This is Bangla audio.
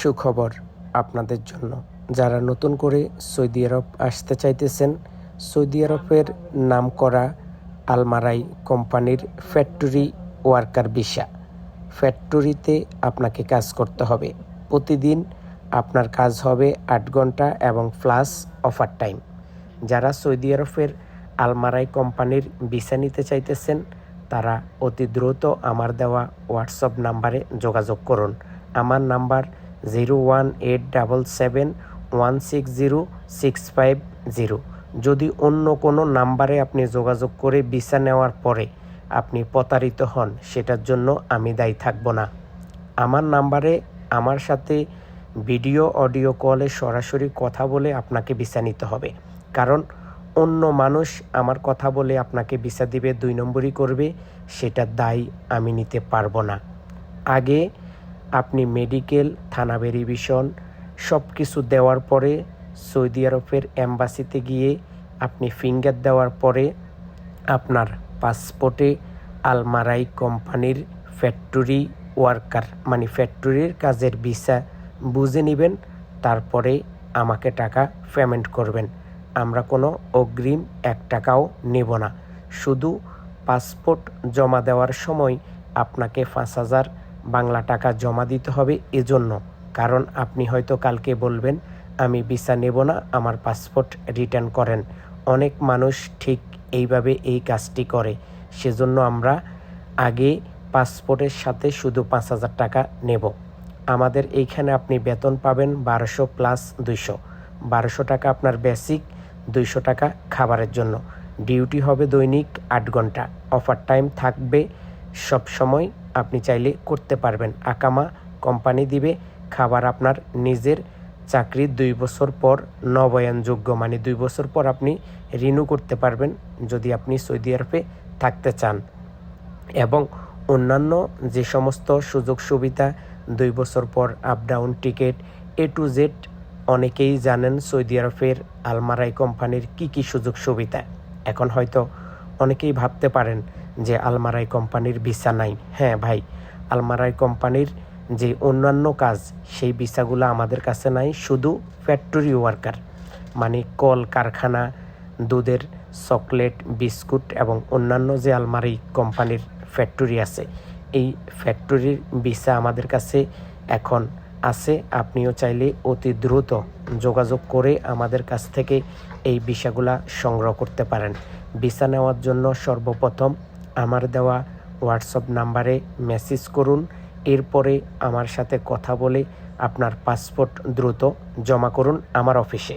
সুখবর আপনাদের জন্য। যারা নতুন করে সৌদি আরব আসতে চাইতেছেন, সৌদি আরবের নামকরা আলমারাই কোম্পানির ফ্যাক্টরি ওয়ার্কার ভিসা। ফ্যাক্টরিতে আপনাকে কাজ করতে হবে। প্রতিদিন আপনার কাজ হবে আট ঘণ্টা এবং প্লাস অফার টাইম। যারা সৌদি আরবের আলমারাই কোম্পানির ভিসা নিতে চাইতেছেন, তারা অতি দ্রুত আমার দেওয়া হোয়াটসঅ্যাপ নাম্বারে যোগাযোগ করুন। আমার number zero one eight double seven one six zero six five zero. যদি অন্য কোনো নাম্বারে আপনি যোগাযোগ করে ভিসা নেওয়ার পরে আপনি প্রতারিত হন, সেটার জন্য আমি দায়ী থাকব না। আমার নাম্বারে আমার সাথে ভিডিও, অডিও কলে সরাসরি কথা বলে আপনাকে ভিসা নিতে হবে। কারণ অন্য মানুষ আমার কথা বলে আপনাকে ভিসা দিবে, দুই নম্বরই করবে, সেটার দায় আমি নিতে পারব না। আগে আপনি মেডিকেল, থানা ভেরিভিশন সব কিছু দেওয়ার পরে সৌদি আরবের অ্যাম্বাসিতে গিয়ে আপনি ফিঙ্গার দেওয়ার পরে আপনার পাসপোর্টে আলমারাই কোম্পানির ফ্যাক্টরি ওয়ার্কার মানে ফ্যাক্টরির কাজের ভিসা বুঝে নেবেন, তারপরে আমাকে টাকা পেমেন্ট করবেন। আমরা কোনো অগ্রিম এক টাকাও নেব না। শুধু পাসপোর্ট জমা দেওয়ার সময় আপনাকে পাঁচ হাজার বাংলা টাকা জমা দিতে হবে এজন্য। কারণ আপনি হয়তো কালকে বলবেন, আমি ভিসা নেব না, আমার পাসপোর্ট রিটার্ন করেন। অনেক মানুষ ঠিক এইভাবে এই কাজটি করে। সেজন্য আমরা আগে পাসপোর্টের সাথে শুধু পাঁচ হাজার টাকা নেব। আমাদের এইখানে আপনি বেতন পাবেন বারোশো প্লাস দুইশো। বারোশো টাকা আপনার বেসিক, দুইশো টাকা খাবারের জন্য। ডিউটি হবে দৈনিক আট ঘণ্টা। অফার টাইম থাকবে সব সময় আপনি চাইলে করতে পারবেন। আকামা কোম্পানি দিবে খাবার আপনার নিজের চাকরির দুই বছর পর, নবায়নযোগ্য মানে দুই বছর পর আপনি রিনিউ করতে পারবেন যদি আপনি সৌদি আরবে থাকতে চান। এবং অন্যান্য যে সমস্ত সুযোগ সুবিধা, দুই বছর পর up down ticket A to Z অনেকেই জানেন সৌদি আরবের আলমারাই কোম্পানির কি কি সুযোগ সুবিধা। এখন হয়তো অনেকেই ভাবতে পারেন যে আলমারাই কোম্পানির ভিসা নাই হ্যাঁ ভাই, আলমারাই কোম্পানির যে অন্যান্য কাজ, সেই ভিসাগুলো আমাদের কাছে নাই, শুধু ফ্যাক্টরি ওয়ার্কার মানে কল, কারখানা, দুধের চকলেট, বিস্কুট এবং অন্যান্য যে আলমারি কোম্পানির ফ্যাক্টরি আছে, এই ফ্যাক্টরির ভিসা আমাদের কাছে এখন আছে। আপনিও চাইলে অতি দ্রুত যোগাযোগ করে আমাদের কাছ থেকে এই ভিসাগুলা সংগ্রহ করতে পারেন। ভিসা নেওয়ার জন্য সর্বপ্রথম আমার দেওয়া হোয়াটসঅ্যাপ নাম্বারে মেসেজ করুন। এরপরে আমার সাথে কথা বলে আপনার পাসপোর্ট দ্রুত জমা করুন আমার অফিসে।